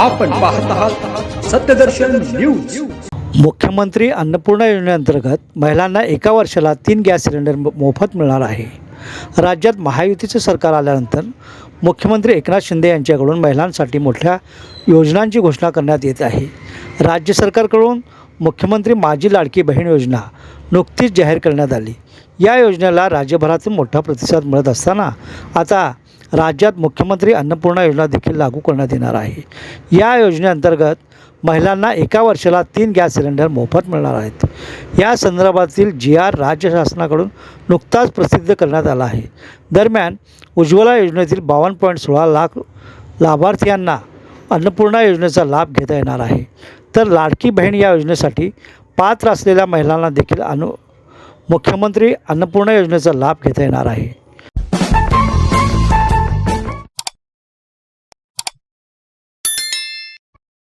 आपण पाहत आहात सत्यदर्शन न्यूज. मुख्यमंत्री अन्नपूर्णा योजनेअंतर्गत महिलांना एका वर्षाला तीन गॅस सिलेंडर मो- मोफत मिळणार आहे. राज्यात महायुतीचे सरकार आल्यानंतर मुख्यमंत्री एकनाथ शिंदे यांच्याकडून महिलांसाठी मोठ्या योजनांची घोषणा करण्यात येत आहे. राज्य सरकारकडून मुख्यमंत्री माझी लाडकी बहीण योजना नुकतीच जाहीर करण्यात आली. या योजनेला राज्यभरातून मोठा प्रतिसाद मिळत असताना आता राज्यात मुख्यमंत्री अन्नपूर्णा योजना देखील लागू करण्यात येणार आहे. या योजनेअंतर्गत महिलांना एका वर्षाला तीन गॅस सिलेंडर मोफत मिळणार आहेत. या संदर्भातील जी आर राज्य शासनाकडून नुकताच प्रसिद्ध करण्यात आला आहे. दरम्यान उज्ज्वला योजनेतील बावन्न पॉईंट सोळा लाख लाभार्थ्यांना अन्नपूर्णा योजनेचा लाभ घेता येणार आहे. तर लाडकी बहीण या योजनेसाठी पात्र असलेल्या महिलांना देखील अनु मुख्यमंत्री अन्नपूर्णा योजनेचा लाभ घेता येणार आहे.